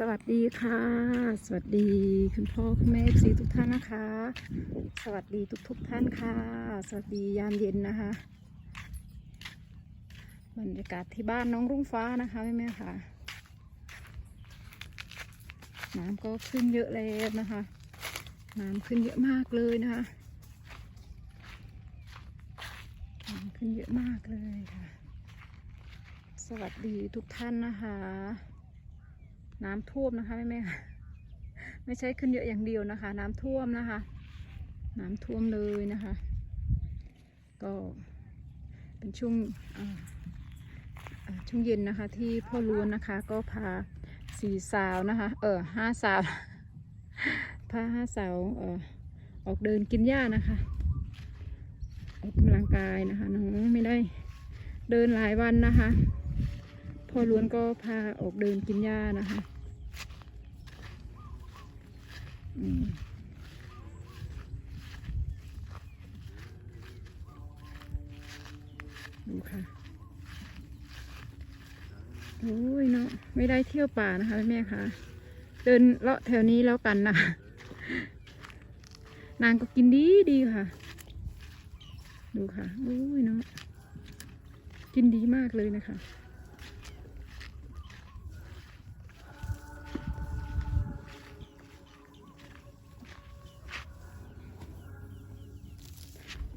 สวัสดีค่ะ สวัสดีคุณพ่อคุณแม่ซีทุกท่านนะคะ สวัสดีทุกทุกท่านค่ะ สวัสดียามเย็นนะคะบรรยากาศที่บ้านน้องรุ่งฟ้านะคะแม่แม่ๆค่ะ น้ำก็ขึ้นเยอะแล้วนะคะ น้ำขึ้นเยอะมากเลยนะคะน้ำขึ้นเยอะมากเลยค่ะ สวัสดีทุกท่านนะคะ น้ำท่วมนะคะแม่แม่ไม่ใช่ขึ้นเยอะอย่างเดียวนะคะ น้ำท่วมนะคะ น้ำท่วมเลยนะคะ ก็เป็นช่วงช่วงเย็นนะคะ ที่พ่อล้วนนะคะ ก็พาสี่สาวนะคะ เออห้าสาวพาห้าสาวเออออกเดินกินหญ้านะคะออกกำลังกายนะคะน้องไม่ได้เดินหลายวันนะคะพ่อล้วนก็พาออกเดินกินหญ้านะคะอืม ดูค่ะโอ้ยเนาะไม่ได้เที่ยวป่านะคะแม่ค่ะ เดินเลาะแถวนี้แล้วกันนะนางก็กินดีดีค่ะ ดูค่ะโอ้ยเนาะกินดีมากเลยนะคะ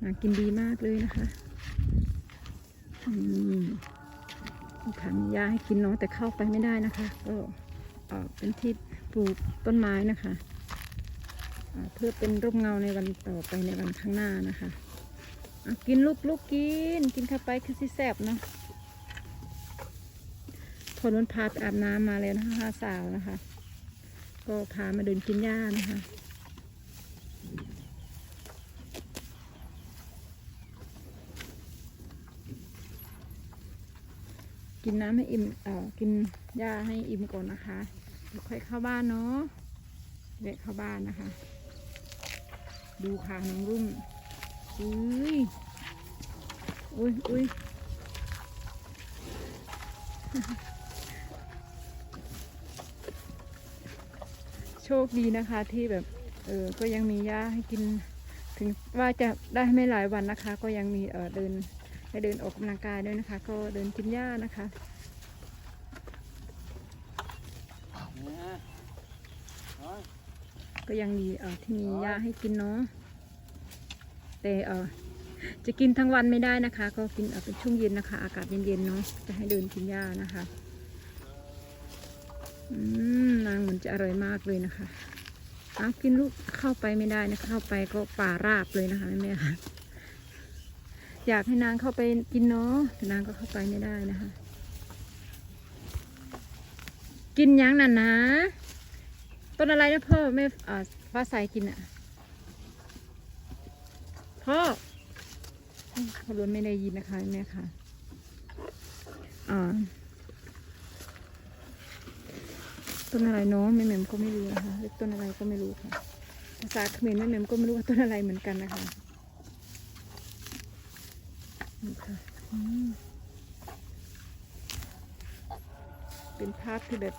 ากินดีมากเลยนะคะอืมมีถังยาให้กินเน้องแต่เข้าไปไม่ได้นะคะ ก็เป็นที่ปลูกต้นไม้นะคะเพื่อเป็นร่มเงาในวันต่อไปในวันข้างหน้านะคะกินลูกลูกกิน กินเข้าไปคือสิแสบเนาะพอนุนพาไปอาบน้ำมาแล้วนะคะสาวนะคะ ก็พามาเดินกินหญ้านะคะ กินน้ำให้อิ่มเอ่อกินหญ้าให้อิ่มก่อนนะคะเดี๋ยวค่อยเข้าบ้านเนาะเด็กเข้าบ้านนะคะ ดูค่ะน้องรุ่งอุ้ยอุ้ยอุ้ยโชคดีนะคะที่แบบ เออก็ยังมีหญ้าให้กิน ถึงว่าจะได้ไม่หลายวันนะคะ ก็ยังมีเออเดิน เดินออกกำลังกายด้วยนะคะ ก็เดินกินหญ้านะคะก็ยังดีเออที่มีหญ้าให้กินเนาะแต่เออจะกินทั้งวันไม่ได้นะคะ ก็กินเออเป็นช่วงเย็นนะคะ อากาศเย็นๆเนาะจะให้เดินกินหญ้านะคะอืมนางเหมือนจะอร่อยมากเลยนะคะเอากินลูกเข้าไปไม่ได้นะเข้าไปก็ป่าราบเลยนะคะแม่ค่ะ อยากให้นางเข้าไปกินเนาะแต่นางก็เข้าไปไม่ได้นะคะ กินยังน่ะนะต้นอะไรนะพ่อแม่อ่าฟ้าใสกินอะพ่อพ่อล้วนไม่ได้ยินนะคะแม่ค่ะอ่าต้นอะไรเนาะแม่แหม่มก็ไม่รู้นะคะเรียกต้นอะไรก็ไม่รู้ค่ะ ภาษาเขมรแม่แหม่มก็ไม่รู้ว่าต้นอะไรเหมือนกันนะคะ เป็นภาพที่แบบ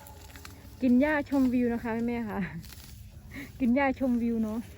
กินหญ้าชมวิวนะคะแม่ๆค่ะ กินหญ้าชมวิวเนาะนะคะ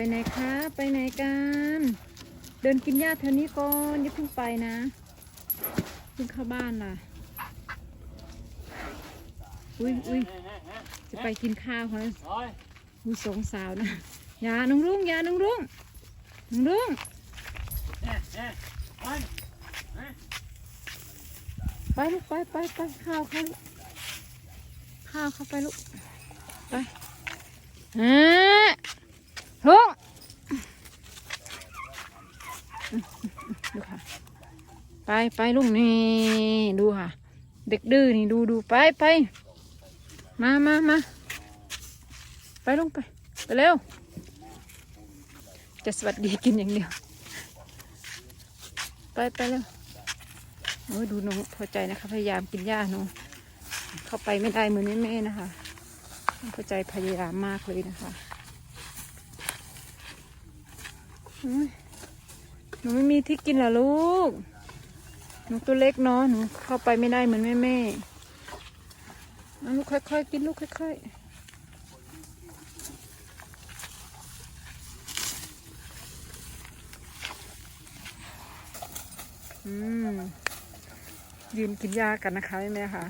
ไปไหนคะไปไหนกัน เดินกินหญ้าแถวนี้ก่อนอย่าเพิ่งไปนะเพิ่งเข้าบ้านล่ะ อุ้ยอุ้ยจะไปกินข้าวเขาอุ้ยสองสาวนะอย่าน้องรุ่งอย่าน้องรุ่งน้องรุ่งไปลูกไปไปไปข้าวเขาลูกข้าวเข้าไปลูกไปฮะลุงดูค่ะ ไปไปลุงนี่ดูค่ะ เด็กดื้อนี่ดูดูไปไปมามามาไปลุงไป ไปเร็ว จะสวัสดีกินอย่างเดียว ไปไปเร็วโอ้ยดูน้องพอใจนะคะ พยายามกินหญ้าน้องเข้าไปไม่ได้เหมือนแม่ๆนะคะพอใจพยายามมากเลยนะคะโอ้ยหนูไม่มีที่กินเหรอลูก หนูตัวเล็กเนาะหนูเข้าไปไม่ได้เหมือนแม่แม่ลูกค่อยๆกินลูกค่อยๆอืมยืนกินยากันนะคะแม่แม่ค่ะ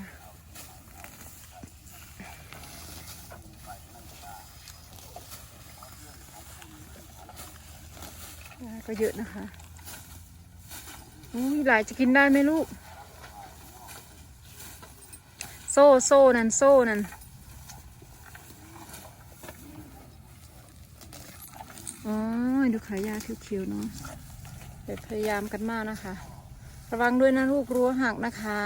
ยาก็เยอะนะคะ อุ้ยหลายจะกินได้ไหมลูก โซ่โซ่นั่นโซ่นั่นอ๋อดูขายยาเขียวๆเนาะแต่พยายามกันมากนะคะ ระวังด้วยนะลูกรั้วหักนะคะ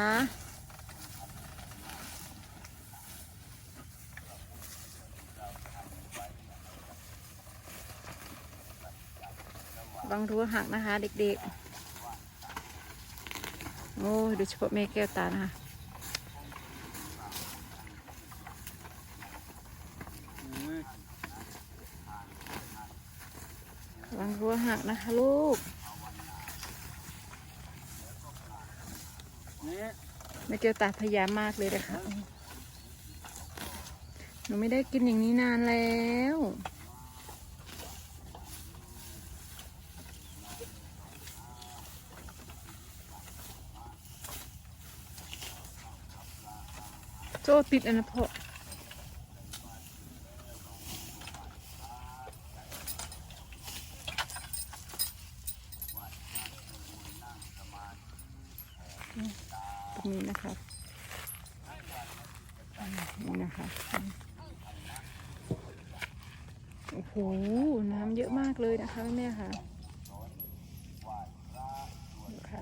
ระวังรั้วหักนะคะ เด็กๆ โอ้ยโดยเฉพาะแม่แก้วตานะคะระวังรั้วหักนะคะลูก แม่แก้วตาพยายามมากเลยนะคะหนูไม่ได้กินอย่างนี้นานแล้ว โจ้ติดอันนะพ่อตรงนี้นะคะนี่นะคะโอ้โห น้ำเยอะมากเลยนะคะแม่ค่ะค่ะ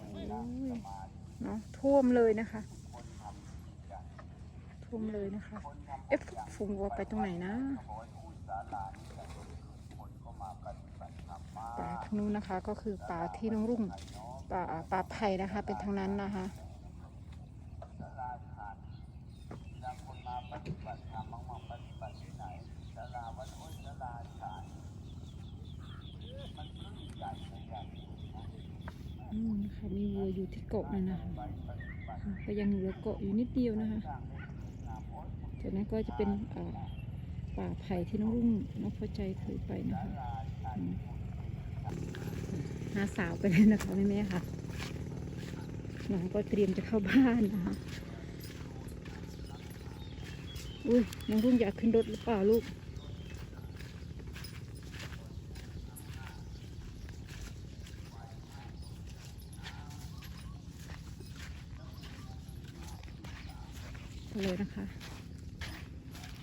เนาะท่วมเลยนะคะ ท่วมเลยนะคะ เอ๊ะฝูงวัวไปตรงไหนนะป่าทางนู้นนะคะก็คือป่าที่น้องรุ่งป่าป่าไผ่นะคะ เป็นทางนั้นนะคะอืมนะคะมีวัวอยู่ที่เกาะนั่นนะคะอะก็ยังเหลือเกาะอยู่นิดเดียวนะคะ จากนั้นก็จะเป็นป่าไผ่ที่น้องรุ่งน้องพอใจเคยไปนะคะหาสาวไปเลยนะคะแม่แม่ๆค่ะน้องก็เตรียมจะเข้าบ้านนะคะอุ้ยน้องรุ่งอยากขึ้นรถหรือเปล่าลูกเลยนะคะ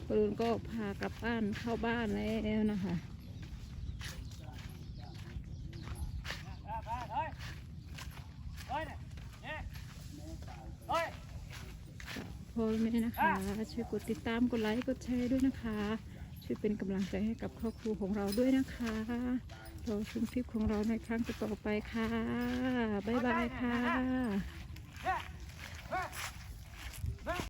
ปรุนก็พากลับบ้านเข้าบ้านแล้วนะคะพ่อแม่นะคะ ช่วยกดติดตามกดไลค์กดแชร์ด้วยนะคะ ช่วยเป็นกำลังใจให้กับครอบครัวของเราด้วยนะคะรอชมคลิปของเราในครั้งต่อไปค่ะ บ๊ายบายค่ะ